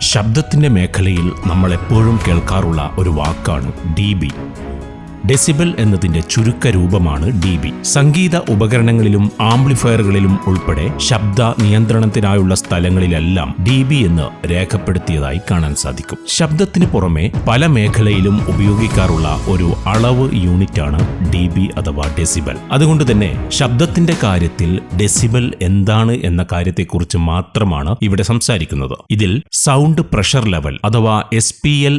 ശബ്ദത്തിന്റെ മേഖലയിൽ നമ്മൾ എപ്പോഴും കേൾക്കാറുള്ള ഒരു വാക്കാണ് ഡി ബി ഡെസിബൽ എന്നതിന്റെ ചുരുക്ക രൂപമാണ് ഡി ബി സംഗീത ഉപകരണങ്ങളിലും ആംപ്ലിഫയറുകളിലും ഉൾപ്പെടെ ശബ്ദ നിയന്ത്രണത്തിനായുള്ള സ്ഥലങ്ങളിലെല്ലാം ഡി ബി എന്ന് രേഖപ്പെടുത്തിയതായി കാണാൻ സാധിക്കും. ശബ്ദത്തിന് പുറമെ പല മേഖലയിലും ഉപയോഗിക്കാറുള്ള ഒരു അളവ് യൂണിറ്റാണ് ഡി ബി അഥവാ ഡെസിബൽ. അതുകൊണ്ട് തന്നെ ശബ്ദത്തിന്റെ കാര്യത്തിൽ ഡെസിബൽ എന്താണ് എന്ന കാര്യത്തെക്കുറിച്ച് മാത്രമാണ് ഇവിടെ സംസാരിക്കുന്നത്. ഇതിൽ സൗണ്ട് പ്രഷർ ലെവൽ അഥവാ എസ്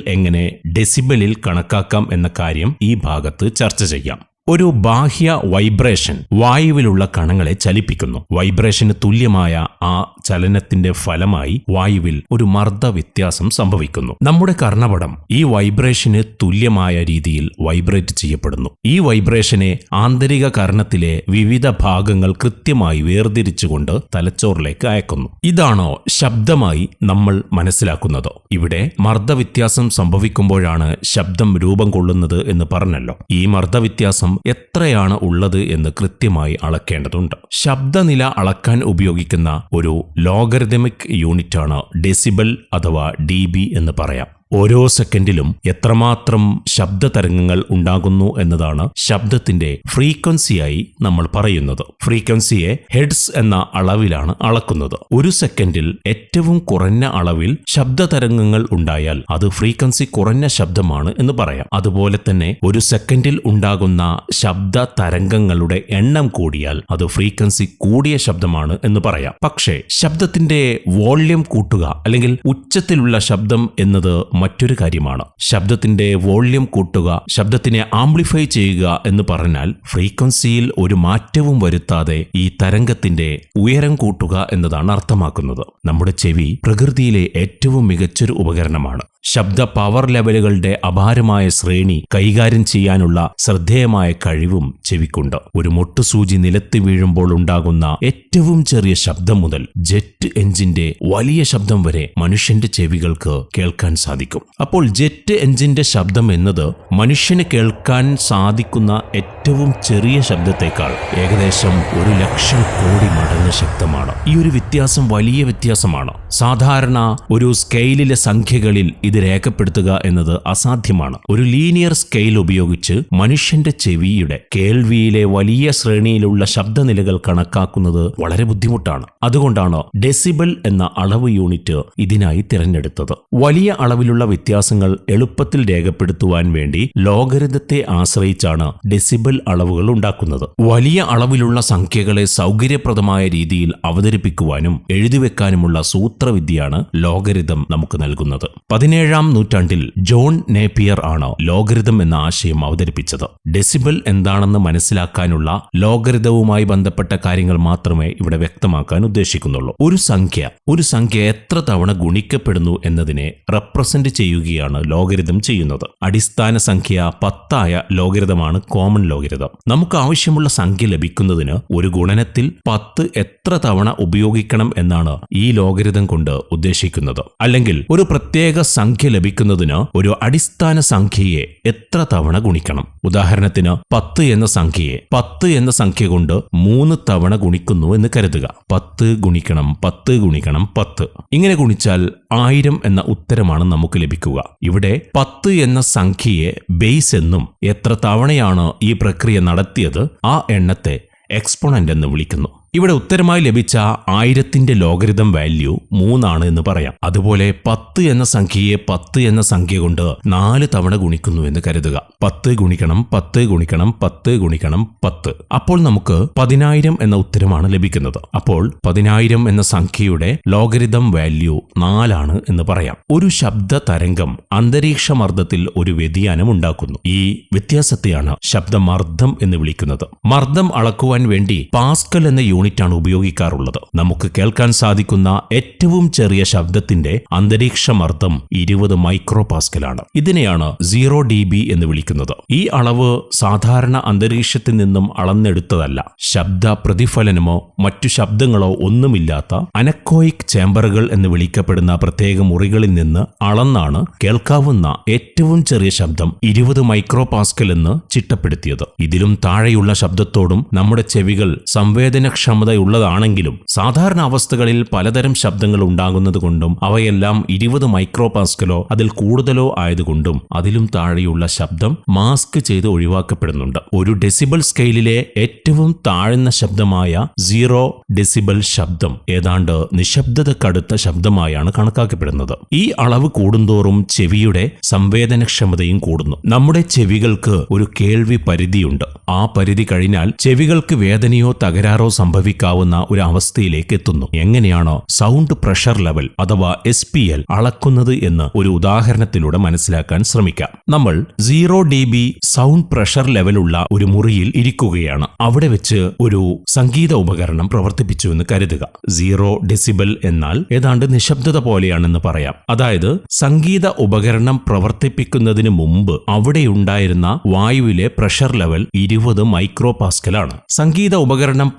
എങ്ങനെ ഡെസിബലിൽ കണക്കാക്കാം എന്ന കാര്യം ഈ ഭാഗത്ത് ചർച്ച ചെയ്യാം. ഒരു ബാഹ്യ വൈബ്രേഷൻ വായുവിലുള്ള കണങ്ങളെ ചലിപ്പിക്കുന്നു. വൈബ്രേഷന് തുല്യമായ ആ ചലനത്തിന്റെ ഫലമായി വായുവിൽ ഒരു മർദ്ദ വ്യത്യാസം സംഭവിക്കുന്നു. നമ്മുടെ കർണപടം ഈ വൈബ്രേഷന് തുല്യമായ രീതിയിൽ വൈബ്രേറ്റ് ചെയ്യപ്പെടുന്നു. ഈ വൈബ്രേഷനെ ആന്തരിക കർണത്തിലെ വിവിധ ഭാഗങ്ങൾ കൃത്യമായി വേർതിരിച്ചുകൊണ്ട് തലച്ചോറിലേക്ക് അയക്കുന്നു. ഇതാണോ ശബ്ദമായി നമ്മൾ മനസ്സിലാക്കുന്നത്? ഇവിടെ മർദ്ദവ്യത്യാസം സംഭവിക്കുമ്പോഴാണ് ശബ്ദം രൂപം കൊള്ളുന്നത് എന്ന് പറഞ്ഞല്ലോ. ഈ മർദ്ദവ്യത്യാസം എത്രയാണ് ഉള്ളത് എന്ന് കൃത്യമായി അളക്കേണ്ടതുണ്ട്. ശബ്ദനില അളക്കാൻ ഉപയോഗിക്കുന്ന ഒരു ലോഗരിതമിക് യൂണിറ്റാണ് ഡെസിബൽ അഥവാ ഡി എന്ന് പറയാം. ഓരോ സെക്കൻഡിലും എത്രമാത്രം ശബ്ദ തരംഗങ്ങൾ ഉണ്ടാകുന്നു എന്നതാണ് ശബ്ദത്തിന്റെ ഫ്രീക്വൻസിയായി നമ്മൾ പറയുന്നത്. ഫ്രീക്വൻസിയെ ഹെഡ്സ് എന്ന അളവിലാണ് അളക്കുന്നത്. ഒരു സെക്കൻഡിൽ ഏറ്റവും കുറഞ്ഞ അളവിൽ ശബ്ദ തരംഗങ്ങൾ ഉണ്ടായാൽ അത് ഫ്രീക്വൻസി കുറഞ്ഞ ശബ്ദമാണ് എന്ന് പറയാം. അതുപോലെ തന്നെ ഒരു സെക്കൻഡിൽ ഉണ്ടാകുന്ന ശബ്ദ തരംഗങ്ങളുടെ എണ്ണം കൂടിയാൽ അത് ഫ്രീക്വൻസി കൂടിയ ശബ്ദമാണ് എന്ന് പറയാം. പക്ഷേ ശബ്ദത്തിന്റെ വോള്യം കൂട്ടുക അല്ലെങ്കിൽ ഉച്ചത്തിലുള്ള ശബ്ദം എന്നത് മറ്റൊരു കാര്യമാണ്. ശബ്ദത്തിന്റെ വോള്യം കൂട്ടുക ശബ്ദത്തിനെ ആംപ്ലിഫൈ ചെയ്യുക എന്ന് പറഞ്ഞാൽ ഫ്രീക്വൻസിയിൽ ഒരു മാറ്റവും വരുത്താതെ ഈ തരംഗത്തിന്റെ ഉയരം കൂട്ടുക എന്നതാണ് അർത്ഥമാക്കുന്നത്. നമ്മുടെ ചെവി പ്രകൃതിയിലെ ഏറ്റവും മികച്ചൊരു ഉപകരണമാണ്. ശബ്ദ പവർ ലെവലുകളുടെ അപാരമായ ശ്രേണി കൈകാര്യം ചെയ്യാനുള്ള ശ്രദ്ധേയമായ കഴിവും ചെവിക്കുണ്ട്. ഒരു മൊട്ടുസൂചി നിലത്ത് വീഴുമ്പോൾ ഉണ്ടാകുന്ന ഏറ്റവും ചെറിയ ശബ്ദം മുതൽ ജെറ്റ് എഞ്ചിന്റെ വലിയ ശബ്ദം വരെ മനുഷ്യന്റെ ചെവികൾക്ക് കേൾക്കാൻ സാധിക്കും. അപ്പോൾ ജെറ്റ് എഞ്ചിന്റെ ശബ്ദം എന്നത് മനുഷ്യന് കേൾക്കാൻ സാധിക്കുന്ന ഏറ്റവും ചെറിയ ശബ്ദത്തെക്കാൾ ഏകദേശം ഒരു ലക്ഷം കോടി മടങ്ങ് ശക്തമാണ് ഈ ഒരു വ്യത്യാസം വലിയ വ്യത്യാസമാണ്. സാധാരണ ഒരു സ്കെയിലിലെ സംഖ്യകളിൽ ഇത് രേഖപ്പെടുത്തുക എന്നത് അസാധ്യമാണ്. ഒരു ലീനിയർ സ്കെയിൽ ഉപയോഗിച്ച് മനുഷ്യന്റെ ചെവിയുടെ കേൾവിയിലെ വലിയ ശ്രേണിയിലുള്ള ശബ്ദനിലകൾ കണക്കാക്കുന്നത് വളരെ ബുദ്ധിമുട്ടാണ്. അതുകൊണ്ടാണ് ഡെസിബൽ എന്ന അളവ് യൂണിറ്റ് ഇതിനായി തിരഞ്ഞെടുത്തത്. വലിയ അളവിലുള്ള വ്യത്യാസങ്ങൾ എളുപ്പത്തിൽ രേഖപ്പെടുത്തുവാൻ വേണ്ടി ലോഗരിതത്തെ ആശ്രയിച്ചാണ് ഡെസിബൽ അളവുകൾ ഉണ്ടാക്കുന്നത്. വലിയ അളവിലുള്ള സംഖ്യകളെ സൗകര്യപ്രദമായ രീതിയിൽ അവതരിപ്പിക്കുവാനും എഴുതിവെക്കാനുമുള്ള സൂത്രവിദ്യയാണ് ലോകരിതം നമുക്ക് നൽകുന്നത്. പതിനേഴാം നൂറ്റാണ്ടിൽ ജോൺ നേപ്പിയർ ആണ് ലോഗരിതം എന്ന ആശയം അവതരിപ്പിച്ചത്. ഡെസിബൽ എന്താണെന്ന് മനസ്സിലാക്കാനുള്ള ലോഗരിതവുമായി ബന്ധപ്പെട്ട കാര്യങ്ങൾ മാത്രമേ ഇവിടെ വ്യക്തമാക്കാൻ ഉദ്ദേശിക്കുന്നുള്ളൂ. ഒരു സംഖ്യ ഒരു സംഖ്യ എത്ര തവണ ഗുണിക്കപ്പെടുന്നു എന്നതിനെ റെപ്രസെന്റ് ചെയ്യുകയാണ് ലോഗരിതം ചെയ്യുന്നത്. അടിസ്ഥാന സംഖ്യ പത്തായ ലോഗരിതമാണ് കോമൺ ലോഗരിതം. നമുക്ക് ആവശ്യമുള്ള സംഖ്യ ലഭിക്കുന്നതിന് ഒരു ഗുണനത്തിൽ പത്ത് എത്ര തവണ ഉപയോഗിക്കണം എന്നാണ് ഈ ലോഗരിതം കൊണ്ട് ഉദ്ദേശിക്കുന്നത്. അല്ലെങ്കിൽ ഒരു പ്രത്യേക സംഖ്യ ലഭിക്കുന്നതിന് ഒരു അടിസ്ഥാന സംഖ്യയെ എത്ര തവണ ഗുണിക്കണം? ഉദാഹരണത്തിന് പത്ത് എന്ന സംഖ്യയെ പത്ത് എന്ന സംഖ്യ കൊണ്ട് മൂന്ന് തവണ ഗുണിക്കുന്നു എന്ന് കരുതുക. പത്ത് ഗുണിക്കണം പത്ത് ഗുണിക്കണം പത്ത്. ഇങ്ങനെ ഗുണിച്ചാൽ ആയിരം എന്ന ഉത്തരമാണ് നമുക്ക് ലഭിക്കുക. ഇവിടെ പത്ത് എന്ന സംഖ്യയെ ബേസ് എന്നും എത്ര തവണയാണ് ഈ പ്രക്രിയ നടത്തിയത് ആ എണ്ണത്തെ എക്സ്പോണന്റ് എന്ന് വിളിക്കുന്നു. ഇവിടെ ഉത്തരമായി ലഭിച്ച ആയിരത്തിന്റെ ലോഗരിതം വാല്യൂ മൂന്നാണ് എന്ന് പറയാം. അതുപോലെ പത്ത് എന്ന സംഖ്യയെ പത്ത് എന്ന സംഖ്യ കൊണ്ട് നാല് തവണ ഗുണിക്കുന്നു എന്ന് കരുതുക. പത്ത് ഗുണിക്കണം പത്ത് ഗുണിക്കണം പത്ത് ഗുണിക്കണം പത്ത്. അപ്പോൾ നമുക്ക് പതിനായിരം എന്ന ഉത്തരമാണ് ലഭിക്കുന്നത്. അപ്പോൾ പതിനായിരം എന്ന സംഖ്യയുടെ ലോഗരിതം വാല്യൂ നാലാണ് എന്ന് പറയാം. ഒരു ശബ്ദ തരംഗം അന്തരീക്ഷ മർദ്ദത്തിൽ ഒരു വ്യതിയാനം ഉണ്ടാക്കുന്നു. ഈ വ്യത്യാസത്തെയാണ് ശബ്ദമർദ്ദം എന്ന് വിളിക്കുന്നത്. മർദ്ദം അളക്കുവാൻ വേണ്ടി പാസ്കൽ എന്ന യൂണിറ്റാണ് ഉപയോഗിക്കാറുള്ളത്. നമുക്ക് കേൾക്കാൻ സാധിക്കുന്ന ഏറ്റവും ചെറിയ ശബ്ദത്തിന്റെ അന്തരീക്ഷമർദ്ദം ഇരുപത് മൈക്രോ പാസ്കലാണ് ഇതിനെയാണ് സീറോ ഡി ബി എന്ന് വിളിക്കുന്നത്. ഈ അളവ് സാധാരണ അന്തരീക്ഷത്തിൽ നിന്നും അളന്നെടുത്തതല്ല. ശബ്ദ പ്രതിഫലനമോ മറ്റു ശബ്ദങ്ങളോ ഒന്നുമില്ലാത്ത അനക്കോയിക് ചേംബറുകൾ എന്ന് വിളിക്കപ്പെടുന്ന പ്രത്യേക മുറികളിൽ നിന്ന് അളന്നാണ് കേൾക്കാവുന്ന ഏറ്റവും ചെറിയ ശബ്ദം ഇരുപത് മൈക്രോ പാസ്കൽ എന്ന് ചിട്ടപ്പെടുത്തിയത്. ഇതിലും താഴെയുള്ള ശബ്ദത്തോടും നമ്മുടെ ചെവികൾ സംവേദനക്ഷമ സംവേദനക്ഷമതയുള്ളതാണെങ്കിലും സാധാരണ അവസ്ഥകളിൽ പലതരം ശബ്ദങ്ങൾ ഉണ്ടാകുന്നതുകൊണ്ടും അവയെല്ലാം ഇരുപത് മൈക്രോ പാസ്കലോ അതിൽ കൂടുതലോ ആയതുകൊണ്ടും അതിലും താഴെയുള്ള ശബ്ദം മാസ്ക് ചെയ്ത് ഒഴിവാക്കപ്പെടുന്നുണ്ട്. ഒരു ഡെസിബൽ സ്കെയിലിലെ ഏറ്റവും താഴ്ന്ന ശബ്ദമായ സീറോ ഡെസിബൽ ശബ്ദം ഏതാണ്ട് നിശബ്ദത നിശബ്ദതക്കടുത്ത ശബ്ദമായാണ് കണക്കാക്കപ്പെടുന്നത്. ഈ അളവ് കൂടുന്തോറും ചെവിയുടെ സംവേദനക്ഷമതയും കൂടുന്നു. നമ്മുടെ ചെവികൾക്ക് ഒരു കേൾവി പരിധിയുണ്ട് ആ പരിധി കഴിഞ്ഞാൽ ചെവികൾക്ക് വേദനയോ തകരാറോ സംഭവിക്കാവുന്ന ഒരു അവസ്ഥയിലേക്ക് എത്തുന്നു. എങ്ങനെയാണോ സൗണ്ട് പ്രഷർ ലെവൽ അഥവാ എസ് പി എൽ അളക്കുന്നത് എന്ന് ഒരു ഉദാഹരണത്തിലൂടെ മനസ്സിലാക്കാൻ ശ്രമിക്കാം. നമ്മൾ zero D B sound pressure ലെവലുള്ള ഒരു മുറിയിൽ ഇരിക്കുകയാണ്. അവിടെ വെച്ച് ഒരു സംഗീത ഉപകരണം പ്രവർത്തിപ്പിച്ചു എന്ന് കരുതുക. സീറോ ഡെസിബൽ എന്നാൽ ഏതാണ്ട് നിശബ്ദത പോലെയാണെന്ന് പറയാം. അതായത് സംഗീത ഉപകരണം പ്രവർത്തിപ്പിക്കുന്നതിന് മുമ്പ് അവിടെയുണ്ടായിരുന്ന വായുവിലെ പ്രഷർ ലെവൽ ഇരുപത് മൈക്രോ പാസ്കലാണ് സംഗീത ഉപകരണം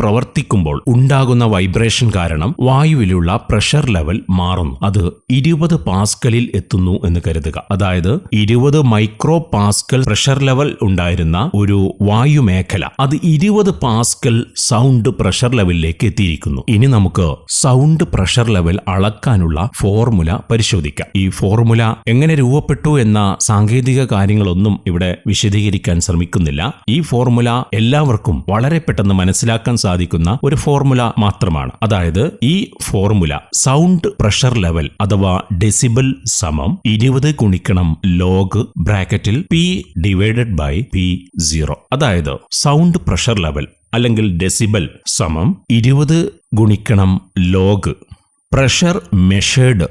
പ്രവർത്തിക്കുമ്പോൾ ഉണ്ടാകുന്ന വൈബ്രേഷൻ കാരണം വായുവിലുള്ള പ്രഷർ ലെവൽ മാറുന്നു. അത് ഇരുപത് പാസ്കലിൽ എത്തുന്നു എന്ന് കരുതുക. അതായത് ഇരുപത് മൈക്രോ പാസ്കൽ പ്രഷർ ലെവൽ ഉണ്ടായിരുന്ന ഒരു വായു മേഖല അത് ഇരുപത് പാസ്കൽ സൗണ്ട് പ്രഷർ ലെവലിലേക്ക് എത്തിയിരിക്കുന്നു. ഇനി നമുക്ക് സൗണ്ട് പ്രഷർ ലെവൽ അളക്കാനുള്ള ഫോർമുല പരിശോധിക്കാം. ഈ ഫോർമുല എങ്ങനെ രൂപപ്പെട്ടു എന്ന സാങ്കേതിക കാര്യങ്ങളൊന്നും ഇവിടെ വിശദീകരിക്കാൻ ശ്രമിക്കുന്നില്ല. ഈ ഫോർമുല എല്ലാവർക്കും വളരെ പെട്ടെന്ന് മനസ്സിലാക്കാൻ സാധിക്കുന്ന ഒരു ഫോർമുല മാത്രമാണ്. അതായത് ഈ ഫോർമുല സൗണ്ട് പ്രഷർ ലെവൽ അഥവാ ഡെസിബൽ സമം ഇരുപത് ഗുണിക്കണം ലോഗ് ബ്രാക്കറ്റിൽ P divided by P zero. അതായത് സൗണ്ട് പ്രഷർ ലെവൽ അല്ലെങ്കിൽ ഡെസിബൽ സമം ഇരുപത് ഗുണിക്കണം log pressure measured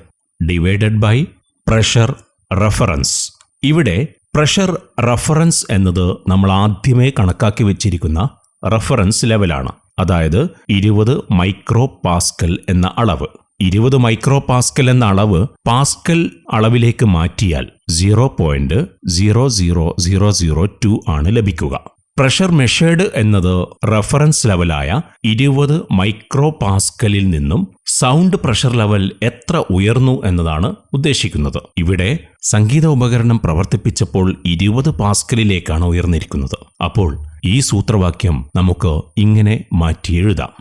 divided by pressure reference. ഇവിടെ പ്രഷർ റഫറൻസ് എന്നത് നമ്മൾ ആദ്യമേ കണക്കാക്കി വെച്ചിരിക്കുന്ന റഫറൻസ് ലെവലാണ്. അതായത് ഇരുപത് മൈക്രോ പാസ്കൽ എന്ന അളവ്. ഇരുപത് മൈക്രോ പാസ്കൽ എന്ന അളവ് പാസ്കൽ അളവിലേക്ക് മാറ്റിയാൽ zero point zero zero zero zero two ആണ് ലഭിക്കുക. പ്രഷർ മെഷേർഡ് എന്നത് റഫറൻസ് ലെവലായ ഇരുപത് മൈക്രോ പാസ്കലിൽ നിന്നും സൗണ്ട് പ്രഷർ ലെവൽ എത്ര ഉയർന്നു എന്നതാണ് ഉദ്ദേശിക്കുന്നത്. ഇവിടെ സംഗീത ഉപകരണം പ്രവർത്തിപ്പിച്ചപ്പോൾ ഇരുപത് പാസ്കലിലേക്കാണ് ഉയർന്നിരിക്കുന്നത്. അപ്പോൾ ഈ സൂത്രവാക്യം നമുക്ക് ഇങ്ങനെ മാറ്റി എഴുതാം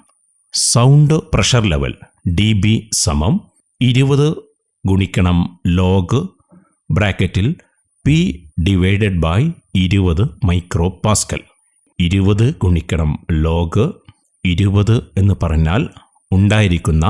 sound pressure level D B സമം ഇരുപത് ഗുണിക്കണം ലോഗ് ബ്രാക്കറ്റിൽ പി ഡിവൈഡഡ് ബൈ ഇരുപത് മൈക്രോ പാസ്കൽ ഇരുപത് ഗുണിക്കണം ലോഗ് ഇരുപത് എന്ന് പറഞ്ഞാൽ ഉണ്ടായിരിക്കുന്ന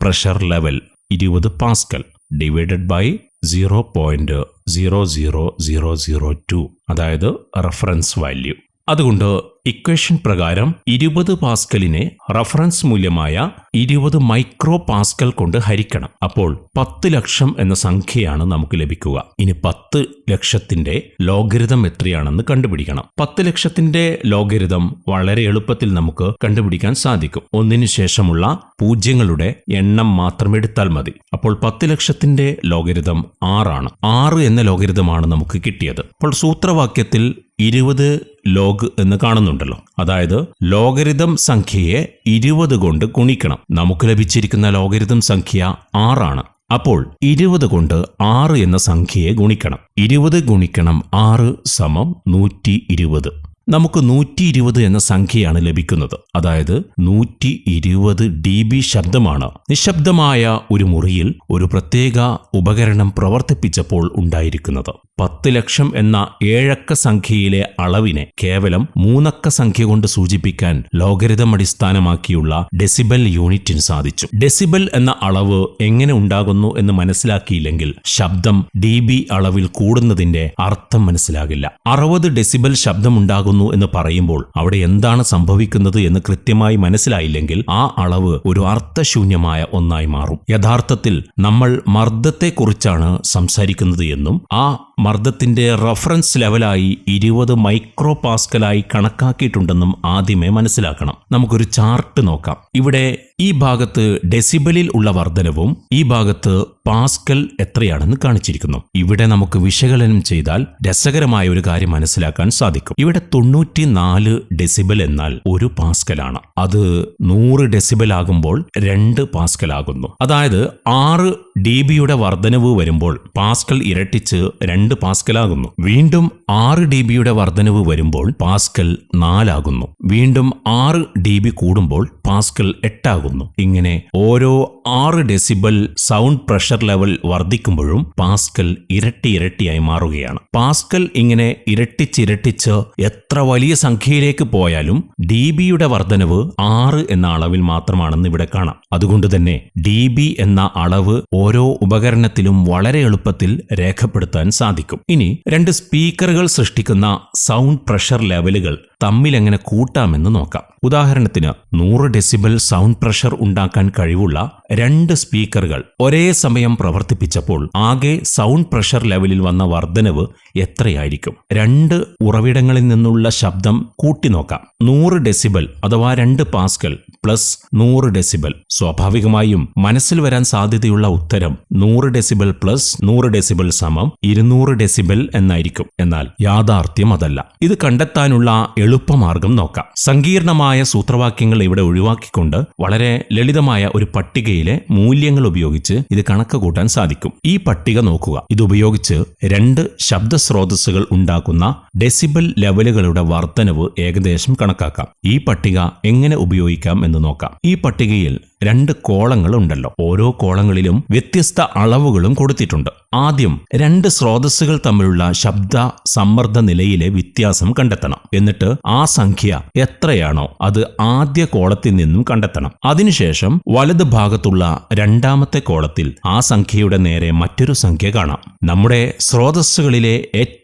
പ്രഷർ ലെവൽ ഇരുപത് pascal divided by zero point zero zero zero zero two അതായത് റെഫറൻസ് വാല്യൂ അതുകൊണ്ട് ഇക്വേഷൻ പ്രകാരം ഇരുപത് പാസ്കലിനെ റഫറൻസ് മൂല്യമായ ഇരുപത് മൈക്രോ പാസ്കൽ കൊണ്ട് ഹരിക്കണം. അപ്പോൾ പത്ത് ലക്ഷം എന്ന സംഖ്യയാണ് നമുക്ക് ലഭിക്കുക. ഇനി പത്ത് ലക്ഷത്തിന്റെ ലോഗരിതം എത്രയാണെന്ന് കണ്ടുപിടിക്കണം. പത്ത് ലക്ഷത്തിന്റെ ലോഗരിതം വളരെ എളുപ്പത്തിൽ നമുക്ക് കണ്ടുപിടിക്കാൻ സാധിക്കും. ഒന്നിനു ശേഷമുള്ള പൂജ്യങ്ങളുടെ എണ്ണം മാത്രം എടുത്താൽ മതി. അപ്പോൾ പത്ത് ലക്ഷത്തിന്റെ ലോഗരിതം ആറാണ്. ആറ് എന്ന ലോഗരിതമാണ് നമുക്ക് കിട്ടിയത്. അപ്പോൾ സൂത്രവാക്യത്തിൽ ഇരുപത് ലോഗ് എന്ന് കാണുന്നുണ്ടല്ലോ. അതായത് ലോഗരിതം സംഖ്യയെ ഇരുപത് കൊണ്ട് ഗുണിക്കണം. നമുക്ക് ലഭിച്ചിരിക്കുന്ന ലോഗരിതം സംഖ്യ ആറാണ്. അപ്പോൾ ഇരുപത് കൊണ്ട് ആറ് എന്ന സംഖ്യയെ ഗുണിക്കണം. ഇരുപത് ഗുണിക്കണം ആറ് സമം നൂറ്റി ഇരുപത്. നമുക്ക് നൂറ്റി ഇരുപത് എന്ന സംഖ്യയാണ് ലഭിക്കുന്നത്. അതായത് നൂറ്റി ഇരുപത് ഡി ബി ശബ്ദമാണ്. നിശബ്ദമായ ഒരു മുറിയിൽ ഒരു പ്രത്യേക ഉപകരണം പ്രവർത്തിപ്പിച്ചപ്പോൾ ഉണ്ടായിരിക്കുന്നത്. പത്ത് ലക്ഷം എന്ന ഏഴക്ക സംഖ്യയിലെ അളവിനെ കേവലം മൂന്നക്ക സംഖ്യ കൊണ്ട് സൂചിപ്പിക്കാൻ ലോകരിതം അടിസ്ഥാനമാക്കിയുള്ള ഡെസിബൽ യൂണിറ്റിന് സാധിച്ചു. ഡെസിബൽ എന്ന അളവ് എങ്ങനെ ഉണ്ടാകുന്നു എന്ന് മനസ്സിലാക്കിയില്ലെങ്കിൽ ശബ്ദം ഡി ബി അളവിൽ കൂടുന്നതിന്റെ അർത്ഥം മനസ്സിലാകില്ല. അറുപത് ഡെസിബൽ ശബ്ദമുണ്ടാകുന്നു എന്ന് പറയുമ്പോൾ അവിടെ എന്താണ് സംഭവിക്കുന്നത് എന്ന് കൃത്യമായി മനസ്സിലായില്ലെങ്കിൽ ആ അളവ് ഒരു അർത്ഥശൂന്യമായ ഒന്നായി മാറും. യഥാർത്ഥത്തിൽ നമ്മൾ മർദ്ദത്തെക്കുറിച്ചാണ് സംസാരിക്കുന്നത് എന്നും ആ മർദ്ദത്തിന്റെ റഫറൻസ് ലെവലായി ഇരുപത് മൈക്രോ പാസ്കലായി കണക്കാക്കിയിട്ടുണ്ടെന്നും ആദ്യമേ മനസ്സിലാക്കണം. നമുക്കൊരു ചാർട്ട് നോക്കാം. ഇവിടെ ഈ ഭാഗത്ത് ഡെസിബലിൽ ഉള്ള വർധനവും ഈ ഭാഗത്ത് പാസ്കൽ എത്രയാണെന്ന് കാണിച്ചിരിക്കുന്നു. ഇവിടെ നമുക്ക് വിശകലനം ചെയ്താൽ രസകരമായ ഒരു കാര്യം മനസ്സിലാക്കാൻ സാധിക്കും. ഇവിടെ തൊണ്ണൂറ്റിനാല് ഡെസിബൽ എന്നാൽ ഒരു പാസ്കലാണ്. അത് നൂറ് ഡെസിബൽ ആകുമ്പോൾ രണ്ട് പാസ്കൽ ആകുന്നു അതായത് ആറ് ഡി ബിയുടെ വർധനവ് വരുമ്പോൾ പാസ്കൽ ഇരട്ടിച്ച് രണ്ട് പാസ്കലാകുന്നു. വീണ്ടും ആറ് ഡി ബിയുടെ വർധനവ് വരുമ്പോൾ പാസ്കൽ നാലാകുന്നു. വീണ്ടും ആറ് ഡി ബി കൂടുമ്പോൾ പാസ്കൽ എട്ടാകുന്നു. ഇങ്ങനെ ഓരോ ആറ് ഡെസിബൽ സൗണ്ട് പ്രഷർ ലെവൽ വർദ്ധിക്കുമ്പോഴും പാസ്കൽ ഇരട്ടി ഇരട്ടിയായി മാറുകയാണ്. പാസ്കൽ ഇങ്ങനെ ഇരട്ടിച്ചിരട്ടിച്ച് എത്ര വലിയ സംഖ്യയിലേക്ക് പോയാലും ഡി ബിയുടെ വർധനവ് ആറ് എന്ന അളവിൽ മാത്രമാണെന്ന് ഇവിടെ കാണാം. അതുകൊണ്ട് തന്നെ ഡി ബി എന്ന അളവ് ഓരോ ഉപകരണത്തിലും വളരെ എളുപ്പത്തിൽ രേഖപ്പെടുത്താൻ സാധിക്കും. ഇനി രണ്ട് സ്പീക്കറുകൾ സൃഷ്ടിക്കുന്ന സൗണ്ട് പ്രഷർ ലെവലുകൾ തമ്മിൽ എങ്ങനെ കൂട്ടാമെന്ന് നോക്കാം. ഉദാഹരണത്തിന് നൂറ് ഡെസിബൽ സൗണ്ട് പ്രഷർ ഉണ്ടാക്കാൻ കഴിവുള്ള രണ്ട് സ്പീക്കറുകൾ ഒരേ സമയം പ്രവർത്തിപ്പിച്ചപ്പോൾ ആകെ സൗണ്ട് പ്രഷർ ലെവലിൽ വന്ന വർധനവ് എത്രയായിരിക്കും? രണ്ട് ഉറവിടങ്ങളിൽ നിന്നുള്ള ശബ്ദം കൂട്ടി നോക്കാം. നൂറ് ഡെസിബൽ അഥവാ രണ്ട് പാസ്കൽ പ്ലസ് നൂറ് ഡെസിബൽ. സ്വാഭാവികമായും മനസ്സിൽ വരാൻ സാധ്യതയുള്ള ഉത്തരം നൂറ് ഡെസിബൽ പ്ലസ് നൂറ് ഡെസിബൽ സമം ഇരുന്നൂറ് ഡെസിബൽ എന്നായിരിക്കും. എന്നാൽ യാഥാർത്ഥ്യം അതല്ല. ഇത് കണ്ടെത്താനുള്ള എളുപ്പമാർഗം നോക്കാം. സങ്കീർണമായ സൂത്രവാക്യങ്ങൾ ഇവിടെ ഒഴിവാക്കിക്കൊണ്ട് വളരെ ലളിതമായ ഒരു പട്ടികയിലെ മൂല്യങ്ങൾ ഉപയോഗിച്ച് ഇത് കണക്ക് കൂട്ടാൻ സാധിക്കും. ഈ പട്ടിക നോക്കുക. ഇത് ഉപയോഗിച്ച് രണ്ട് ശബ്ദസ്രോതസ്സുകൾ ഉണ്ടാക്കുന്ന ഡെസിബൽ ലെവലുകളുടെ വർധനവ് ഏകദേശം കണക്കാക്കാം. ഈ പട്ടിക എങ്ങനെ ഉപയോഗിക്കാം എന്ന് നോക്കാം. ഈ പട്ടികയിൽ രണ്ട് കോളങ്ങൾ ഉണ്ടല്ലോ ഓരോ കോളങ്ങളിലും വ്യത്യസ്ത അളവുകളും കൊടുത്തിട്ടുണ്ട്. ആദ്യം രണ്ട് സ്രോതസ്സുകൾ തമ്മിലുള്ള ശബ്ദ സമ്മർദ്ദ നിലയിലെ വ്യത്യാസം കണ്ടെത്തണം. എന്നിട്ട് ആ സംഖ്യ എത്രയാണോ അത് ആദ്യ കോളത്തിൽ നിന്നും കണ്ടെത്തണം. അതിനുശേഷം വലത് ഭാഗത്തുള്ള രണ്ടാമത്തെ കോളത്തിൽ ആ സംഖ്യയുടെ നേരെ മറ്റൊരു സംഖ്യ കാണാം. നമ്മുടെ സ്രോതസ്സുകളിലെ ഏറ്റവും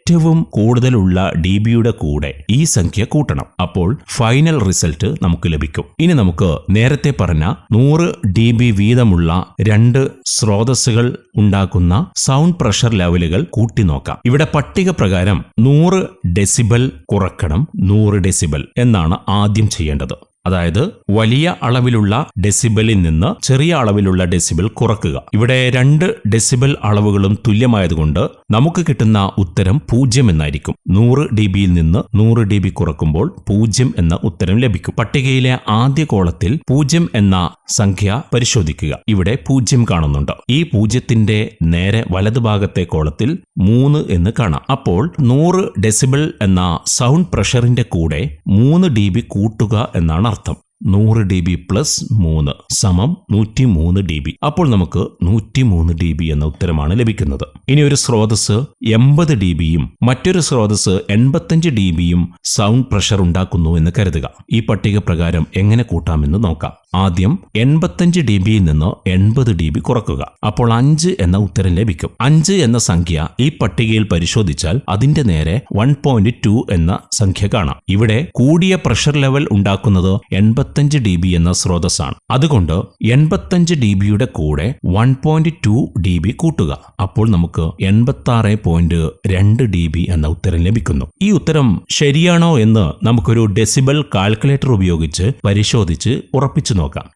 കൂടുതലുള്ള ഡി ബിയുടെ കൂടെ ഈ സംഖ്യ കൂട്ടണം. അപ്പോൾ ഫൈനൽ റിസൾട്ട് നമുക്ക് ലഭിക്കും. ഇനി നമുക്ക് നേരത്തെ പറഞ്ഞ നൂറ് ഡി ബി വീതമുള്ള രണ്ട് സ്രോതസ്സുകൾ ഉണ്ടാക്കുന്ന സൗണ്ട് പ്രഷർ ലെവലുകൾ കൂട്ടി നോക്കാം. ഇവിടെ പട്ടിക പ്രകാരം നൂറ് ഡെസിബൽ കുറക്കണം. നൂറ് ഡെസിബൽ എന്നാണ് ആദ്യം ചെയ്യേണ്ടത്. അതായത് വലിയ അളവിലുള്ള ഡെസിബലിൽ നിന്ന് ചെറിയ അളവിലുള്ള ഡെസിബൽ കുറക്കുക. ഇവിടെ രണ്ട് ഡെസിബൽ അളവുകളും തുല്യമായതുകൊണ്ട് നമുക്ക് കിട്ടുന്ന ഉത്തരം പൂജ്യം എന്നായിരിക്കും. നൂറ് ഡി ബിയിൽ നിന്ന് നൂറ് ഡി ബി കുറക്കുമ്പോൾ പൂജ്യം എന്ന ഉത്തരം ലഭിക്കും. പട്ടികയിലെ ആദ്യ കോളത്തിൽ പൂജ്യം എന്ന സംഖ്യ പരിശോധിക്കുക. ഇവിടെ പൂജ്യം കാണുന്നുണ്ട്. ഈ പൂജ്യത്തിന്റെ നേരെ വലതുഭാഗത്തെ കോളത്തിൽ മൂന്ന് എന്ന് കാണാം. അപ്പോൾ നൂറ് ഡെസിബിൾ എന്ന സൗണ്ട് പ്രഷറിന്റെ കൂടെ മൂന്ന് ഡി ബി കൂട്ടുക എന്നാണ് അർത്ഥം നൂറ് ഡി ബി പ്ലസ് മൂന്ന് സമം നൂറ്റി മൂന്ന് ഡി ബി. അപ്പോൾ നമുക്ക് നൂറ്റി മൂന്ന് ഡി ബി എന്ന ഉത്തരമാണ് ലഭിക്കുന്നത്. ഇനി ഒരു സ്രോതസ് എൺപത് ഡി ബിയും മറ്റൊരു സ്രോതസ് എൺപത്തഞ്ച് ഡി ബിയും സൗണ്ട് പ്രഷർ ഉണ്ടാക്കുന്നു എന്ന് കരുതുക. ഈ പട്ടിക പ്രകാരം എങ്ങനെ കൂട്ടാമെന്ന് നോക്കാം. ആദ്യം എൺപത്തഞ്ച് ഡി ബിയിൽ നിന്ന് എൺപത് ഡി ബി കുറക്കുക. അപ്പോൾ അഞ്ച് എന്ന ഉത്തരം ലഭിക്കും. അഞ്ച് എന്ന സംഖ്യ ഈ പട്ടികയിൽ പരിശോധിച്ചാൽ അതിന്റെ നേരെ വൺ പോയിന്റ് ടു എന്ന സംഖ്യ കാണാം. ഇവിടെ കൂടിയ പ്രഷർ ലെവൽ ഉണ്ടാക്കുന്നത് എൺപത്തഞ്ച് ഡി ബി എന്ന സ്രോതസ്സാണ്. അതുകൊണ്ട് എൺപത്തഞ്ച് ഡി ബിയുടെ കൂടെ one point two D B കൂട്ടുക. അപ്പോൾ നമുക്ക് എൺപത്തി ആറ് പോയിന്റ് രണ്ട് ഡി ബി എന്ന ഉത്തരം ലഭിക്കുന്നു. ഈ ഉത്തരം ശരിയാണോ എന്ന് നമുക്കൊരു ഡെസിബൽ കാൽക്കുലേറ്റർ ഉപയോഗിച്ച് പരിശോധിച്ച് ഉറപ്പിച്ചു നോക്കാം.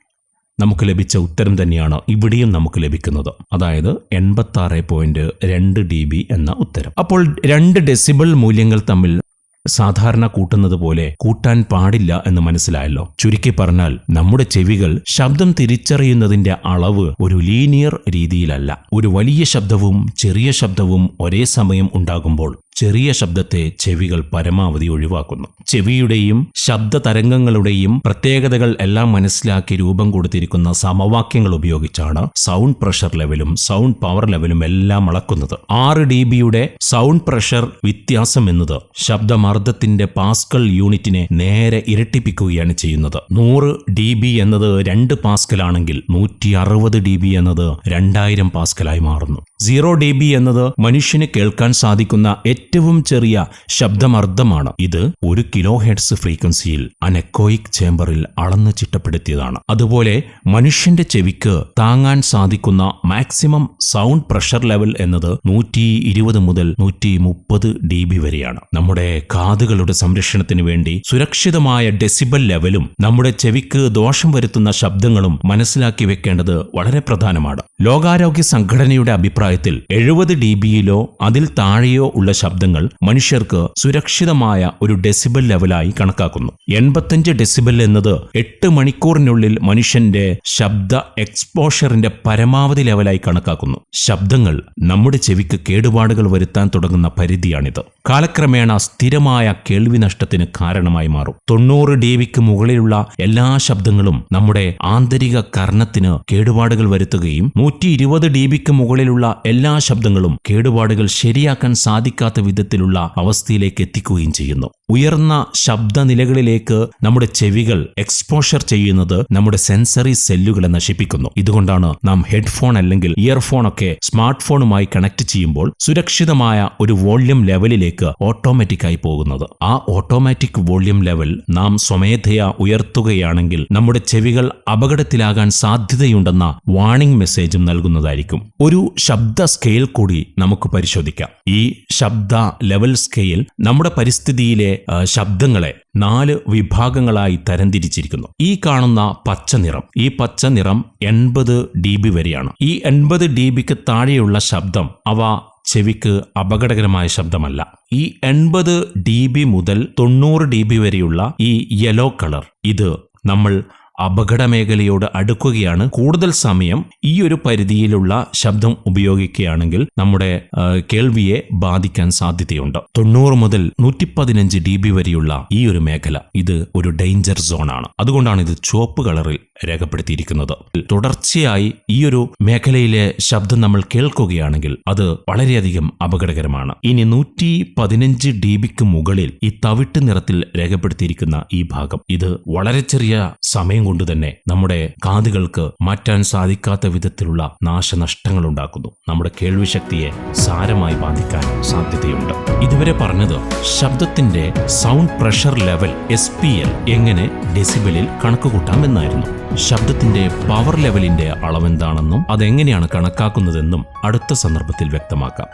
നമുക്ക് ലഭിച്ച ഉത്തരം തന്നെയാണ് ഇവിടെയും നമുക്ക് ലഭിക്കുന്നത്. അതായത് എൺപത്തി ആറ് പോയിന്റ് രണ്ട് ഡി ബി എന്ന ഉത്തരം. അപ്പോൾ രണ്ട് ഡെസിബിൾ മൂല്യങ്ങൾ തമ്മിൽ സാധാരണ കൂട്ടുന്നത് പോലെ കൂട്ടാൻ പാടില്ല എന്ന് മനസ്സിലായല്ലോ. ചുരുക്കി പറഞ്ഞാൽ നമ്മുടെ ചെവികൾ ശബ്ദം തിരിച്ചറിയുന്നതിന്റെ അളവ് ഒരു ലീനിയർ രീതിയിലല്ല. ഒരു വലിയ ശബ്ദവും ചെറിയ ശബ്ദവും ഒരേ സമയം ഉണ്ടാകുമ്പോൾ ചെറിയ ശബ്ദത്തെ ചെവികൾ പരമാവധി ഒഴിവാക്കുന്നു. ചെവിയുടെയും ശബ്ദ തരംഗങ്ങളുടെയും പ്രത്യേകതകൾ എല്ലാം മനസ്സിലാക്കി രൂപം കൊടുത്തിരിക്കുന്ന സമവാക്യങ്ങൾ ഉപയോഗിച്ചാണ് സൗണ്ട് പ്രഷർ ലെവലും സൗണ്ട് പവർ ലെവലും എല്ലാം അളക്കുന്നത്. ആറ് ഡി ബിയുടെ സൗണ്ട് പ്രഷർ വ്യത്യാസം എന്നത് ശബ്ദമർദ്ദത്തിന്റെ പാസ്കൽ യൂണിറ്റിനെ നേരെ ഇരട്ടിപ്പിക്കുകയാണ് ചെയ്യുന്നത്. നൂറ് ഡി ബി എന്നത് രണ്ട് പാസ്കൽ ആണെങ്കിൽ നൂറ്റി അറുപത് ഡി ബി എന്നത് രണ്ടായിരം പാസ്കലായി മാറുന്നു. സീറോ ഡി ബി എന്നത് മനുഷ്യന് കേൾക്കാൻ സാധിക്കുന്ന ഏറ്റവും ചെറിയ ശബ്ദമർദ്ദമാണ്. ഇത് ഒരു കിലോ ഹെഡ്സ് ഫ്രീക്വൻസിയിൽ അനക്കോയിക് ചേംബറിൽ അളന്നു ചിട്ടപ്പെടുത്തിയതാണ്. അതുപോലെ മനുഷ്യന്റെ ചെവിക്ക് താങ്ങാൻ സാധിക്കുന്ന മാക്സിമം സൗണ്ട് പ്രഷർ ലെവൽ എന്നത് നൂറ്റി ഇരുപത് മുതൽ നൂറ്റി മുപ്പത് ഡി ബി വരെയാണ്. നമ്മുടെ കാതുകളുടെ സംരക്ഷണത്തിന് വേണ്ടി സുരക്ഷിതമായ ഡെസിബൽ ലെവലും നമ്മുടെ ചെവിക്ക് ദോഷം വരുത്തുന്ന ശബ്ദങ്ങളും മനസ്സിലാക്കി വെക്കേണ്ടത് വളരെ പ്രധാനമാണ്. ലോകാരോഗ്യ സംഘടനയുടെ അഭിപ്രായത്തിൽ എഴുപത് ഡി ബിയിലോ അതിൽ താഴെയോ ഉള്ള ശബ്ദങ്ങൾ ശബ്ദങ്ങൾ മനുഷ്യർക്ക് സുരക്ഷിതമായ ഒരു ഡെസിബൽ ലെവലായി കണക്കാക്കുന്നു. എൺപത്തഞ്ച് ഡെസിബൽ എന്നത് എട്ട് മണിക്കൂറിനുള്ളിൽ മനുഷ്യന്റെ ശബ്ദ എക്സ്പോഷറിന്റെ പരമാവധി ലെവലായി കണക്കാക്കുന്നു. ശബ്ദങ്ങൾ നമ്മുടെ ചെവിക്ക് കേടുപാടുകൾ വരുത്താൻ തുടങ്ങുന്ന പരിധിയാണിത്. കാലക്രമേണ സ്ഥിരമായ കേൾവി നഷ്ടത്തിന് കാരണമായി മാറും. തൊണ്ണൂറ് ഡിബിക്ക് മുകളിലുള്ള എല്ലാ ശബ്ദങ്ങളും നമ്മുടെ ആന്തരിക കർണത്തിന് കേടുപാടുകൾ വരുത്തുകയും നൂറ്റി ഇരുപത് ഡിബിക്ക് മുകളിലുള്ള എല്ലാ ശബ്ദങ്ങളും കേടുപാടുകൾ ശരിയാക്കാൻ സാധിക്കാത്ത വിധത്തിലുള്ള അവസ്ഥയിലേക്ക് എത്തിക്കുകയും ചെയ്യുന്നു. ഉയർന്ന ശബ്ദനിലകളിലേക്ക് നമ്മുടെ ചെവികൾ എക്സ്പോഷർ ചെയ്യുന്നത് നമ്മുടെ സെൻസറി സെല്ലുകളെ നശിപ്പിക്കുന്നു. ഇതുകൊണ്ടാണ് നാം ഹെഡ്ഫോൺ അല്ലെങ്കിൽ ഇയർഫോൺ ഒക്കെ സ്മാർട്ട് ഫോണുമായി കണക്ട് ചെയ്യുമ്പോൾ സുരക്ഷിതമായ ഒരു വോള്യം ലെവലിലേക്ക് ഓട്ടോമാറ്റിക്കായി പോകുന്നത്. ആ ഓട്ടോമാറ്റിക് വോള്യം ലെവൽ നാം സ്വമേധയാ ഉയർത്തുകയാണെങ്കിൽ നമ്മുടെ ചെവികൾ അപകടത്തിലാകാൻ സാധ്യതയുണ്ടെന്ന വാണിംഗ് മെസ്സേജും നൽകുന്നതായിരിക്കും. ഒരു ശബ്ദ സ്കെയിൽ കൂടി നമുക്ക് പരിശോധിക്കാം. ഈ ശബ്ദ ലെവൽ സ്കെയിൽ നമ്മുടെ പരിസ്ഥിതിയിലെ ശബ്ദങ്ങളെ നാല് വിഭാഗങ്ങളായി തരംതിരിച്ചിരിക്കുന്നു. ഈ കാണുന്ന പച്ച നിറം ഈ പച്ച നിറം എൺപത് ഡി ബി വരെയാണ്. ഈ എൺപത് ഡി ബിക്ക് താഴെയുള്ള ശബ്ദം അവ ചെവിക്ക് അപകടകരമായ ശബ്ദമല്ല. ഈ എൺപത് ഡി ബി മുതൽ തൊണ്ണൂറ് ഡി ബി വരെയുള്ള ഈ യെല്ലോ കളർ ഇത് നമ്മൾ അപകട മേഖലയോട് അടുക്കുകയാണ്. കൂടുതൽ സമയം ഈ ഒരു പരിധിയിലുള്ള ശബ്ദം ഉപയോഗിക്കുകയാണെങ്കിൽ നമ്മുടെ കേൾവിയെ ബാധിക്കാൻ സാധ്യതയുണ്ട്. തൊണ്ണൂറ് മുതൽ നൂറ്റി പതിനഞ്ച് ഡി ബി വരെയുള്ള ഈ ഒരു മേഖല ഇത് ഒരു ഡേഞ്ചർ സോണാണ്. അതുകൊണ്ടാണ് ഇത് ചുവപ്പ് കളറിൽ രേഖപ്പെടുത്തിയിരിക്കുന്നത്. തുടർച്ചയായി ഈ ഒരു മേഖലയിലെ ശബ്ദം നമ്മൾ കേൾക്കുകയാണെങ്കിൽ അത് വളരെയധികം അപകടകരമാണ്. ഇനി നൂറ്റി പതിനഞ്ച് ഡി ബിക്ക് മുകളിൽ ഈ തവിട്ട് നിറത്തിൽ രേഖപ്പെടുത്തിയിരിക്കുന്ന ഈ ഭാഗം ഇത് വളരെ ചെറിയ സമയം കൊണ്ട് തന്നെ നമ്മുടെ കാതുകൾക്ക് മാറ്റാൻ സാധിക്കാത്ത വിധത്തിലുള്ള നാശനഷ്ടങ്ങൾ ഉണ്ടാക്കുന്നു. നമ്മുടെ കേൾവിശക്തിയെ സാരമായി ബാധിക്കാൻ സാധ്യതയുണ്ട്. ഇതുവരെ പറഞ്ഞത് ശബ്ദത്തിന്റെ സൗണ്ട് പ്രഷർ ലെവൽ എസ് എങ്ങനെ ഡെസിബലിൽ കണക്കുകൂട്ടാം എന്നായിരുന്നു ശബ്ദത്തിന്റെ പവർ ലെവലിന്റെ അളവെന്താണെന്നും അതെങ്ങനെയാണ് കണക്കാക്കുന്നതെന്നും അടുത്ത സന്ദർഭത്തിൽ വ്യക്തമാക്കാം.